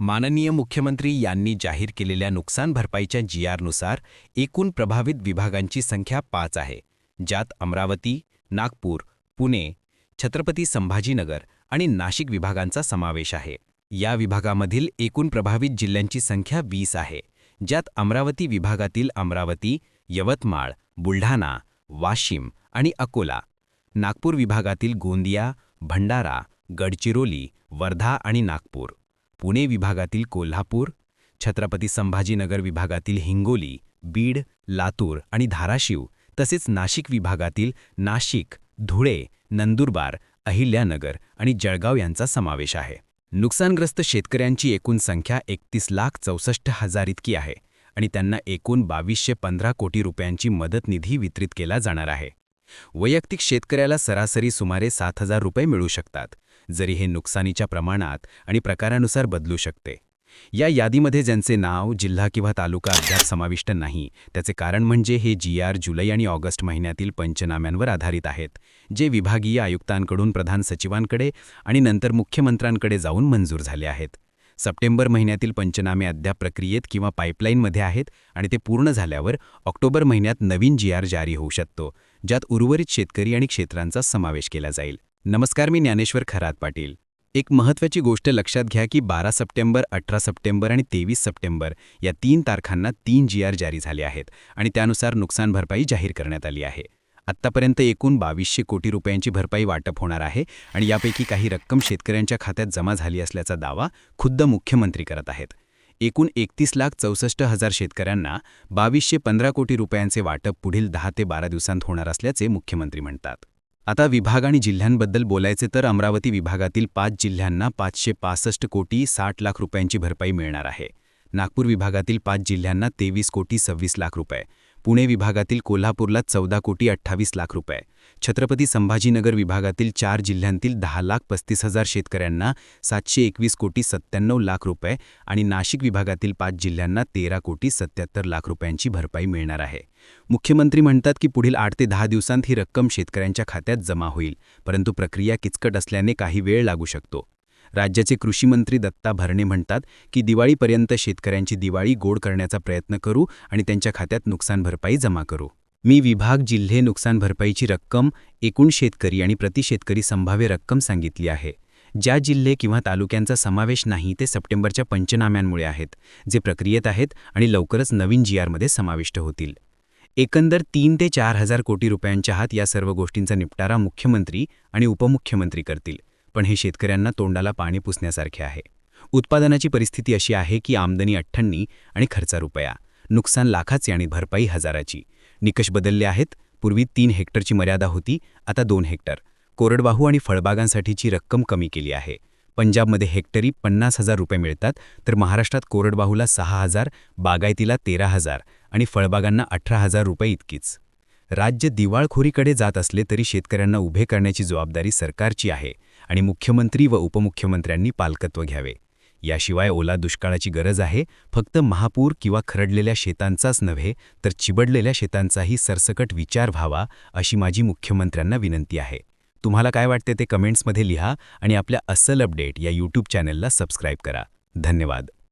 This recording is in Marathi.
माननीय मुख्यमंत्री यांनी जाहीर केलेल्या नुकसान भरपाईच्या जी आरनुसार एकूण प्रभावित विभागांची संख्या पाच आहे ज्यात अमरावती नागपूर पुणे छत्रपती संभाजीनगर आणि नाशिक विभागांचा समावेश आहे. या विभागामधील एकूण प्रभावित जिल्ह्यांची संख्या वीस आहे ज्यात अमरावती विभागातील अमरावती यवतमाळ बुलढाणा वाशिम आणि अकोला नागपूर विभागातील गोंदिया भंडारा गडचिरोली वर्धा आणि नागपूर. पुणे विभागातील कोल्हापूर छत्रपती संभाजीनगर विभागातील हिंगोली बीड लातूर आणि धाराशिव तसेच नाशिक विभागातील नाशिक धुळे नंदुरबार अहिल्यानगर आणि जळगाव यांचा समावेश आहे. नुकसानग्रस्त शेतकऱ्यांची एकूण संख्या एकतीस लाख चौसष्ट हजार इतकी आहे आणि त्यांना एकूण बावीसशे पंधरा कोटी रुपयांची मदत निधी वितरित केला जाणार आहे. वैयक्तिक शेतकऱ्याला सरासरी सुमारे सात हजार रुपये मिळू शकतात जरी हे नुकसानीच्या प्रमाणात आणि प्रकारानुसार बदलू शकते. या यादीमध्ये ज्यांचे नाव जिल्हा किंवा तालुका अद्याप समाविष्ट नाही त्याचे कारण म्हणजे हे जी आर जुलै आणि ऑगस्ट महिन्यातील पंचनाम्यांवर आधारित आहेत जे विभागीय आयुक्तांकडून प्रधान सचिवांकडे आणि नंतर मुख्यमंत्र्यांकडे जाऊन मंजूर झाले आहेत. सप्टेंबर महिन्यातील पंचनामे अद्याप प्रक्रियेत किंवा पाईपलाईनमध्ये आहेत आणि ते पूर्ण झाल्यावर ऑक्टोबर महिन्यात नवीन जी आर जारी होऊ शकतो ज्यात उर्वरित शेतकरी आणि क्षेत्रांचा समावेश केला जाईल. नमस्कार मी ज्ञानेश्वर खरात पाटील. एक महत्त्वाची गोष्ट लक्षात घ्या की बारा सप्टेंबर अठरा सप्टेंबर आणि तेवीस सप्टेंबर या तीन तारखांना तीन जी आर जारी झाले आहेत आणि त्यानुसार नुकसान भरपाई जाहीर करण्यात आली आहे. आत्तापर्यंत एकूण बावीसशे कोटी रुपयांची भरपाई वाटप होणार आहे आणि यापैकी काही रक्कम शेतकऱ्यांच्या खात्यात जमा झाली असल्याचा दावा खुद्द मुख्यमंत्री करत आहेत. एकूण एकतीस लाख चौसष्ट हजार शेतकऱ्यांना बावीसशे पंधरा कोटी रुपयांचे वाटप पुढील दहा ते बारा दिवसांत होणार असल्याचे मुख्यमंत्री म्हणतात. आता विभाग आणि जिल्ह्यांबद्दल बोलायचे तर अमरावती विभागातील पाच जिल्ह्यांना पाचशे पासष्ट कोटी साठ लाख रुपयांची भरपाई मिळणार आहे. नागपूर विभागातील पाच जिल्ह्यांना तेवीस कोटी सव्वीस लाख रुपये. पुणे विभागातील कोल्हापूरला चौदा कोटी अठ्ठावीस लाख रुपये. छत्रपती संभाजीनगर विभागातील चार जिल्ह्यांतील दहा लाख पस्तीस हजार शेतकऱ्यांना सातशे एकवीस कोटी सत्त्याण्णव लाख रुपये आणि नाशिक विभागातील पाच जिल्ह्यांना तेरा कोटी सत्याहत्तर लाख रुपयांची भरपाई मिळणार आहे. मुख्यमंत्री म्हणतात की पुढील आठ ते दहा दिवसांत ही रक्कम शेतकऱ्यांच्या खात्यात जमा होईल परंतु प्रक्रिया किचकट असल्याने काही वेळ लागू शकतो. राज्याचे कृषीमंत्री दत्ता भरणे म्हणतात की दिवाळीपर्यंत शेतकऱ्यांची दिवाळी गोड करण्याचा प्रयत्न करू आणि त्यांच्या खात्यात नुकसान भरपाई जमा करू. मी विभाग जिल्हे नुकसान भरपाईची रक्कम एकूण शेतकरी आणि प्रति शेतकरी संभाव्य रक्कम सांगितली आहे. ज्या जिल्हे किंवा तालुक्यांचा समावेश नाही ते सप्टेंबरच्या पंचनाम्यांमुळे आहेत जे प्रक्रियेत आहेत आणि लवकरच नवीन जी आरमध्ये समाविष्ट होतील. एकंदर तीन ते चार हजार कोटी रुपयांच्या हात या सर्व गोष्टींचा निपटारा मुख्यमंत्री आणि उपमुख्यमंत्री करतील. पण हे शेतकऱ्यांना तोंडाला पाणी पुसण्यासारखे आहे. उत्पादनाची परिस्थिती अशी आहे की आमदनी अठ्ठण्णी आणि खर्चा रुपया नुकसान लाखाचे आणि भरपाई हजाराची. निकष बदलले आहेत पूर्वी तीन हेक्टरची मर्यादा होती आता दोन हेक्टर. कोरडवाहू आणि फळबागांसाठीची रक्कम कमी केली आहे. पंजाबमध्ये हेक्टरी पन्नास हजार रुपये मिळतात तर महाराष्ट्रात कोरडवाहूला सहा हजार बागायतीला तेरा हजार आणि फळबागांना अठरा हजार रुपये इतकीच. राज्य दिवाळखोरीकडे जात असले तरी शेतकऱ्यांना उभे करण्याची जबाबदारी सरकारची आहे. आणि मुख्यमंत्री व उपमुख्यमंत्र्यांनी पालकत्व घ्यावे. याशिवाय ओला दुष्काळाची गरज आहे फक्त महापूर किंवा खरडलेल्या शेतांचाच नव्हे तर चिबडलेल्या शेतांचाही सरसकट विचार व्हावा अशी माझी मुख्यमंत्र्यांना विनंती आहे. तुम्हाला काय वाटते ते कमेंट्समध्ये लिहा आणि आपल्या अस्सल अपडेट या यूट्यूब चॅनलला सबस्क्राईब करा. धन्यवाद.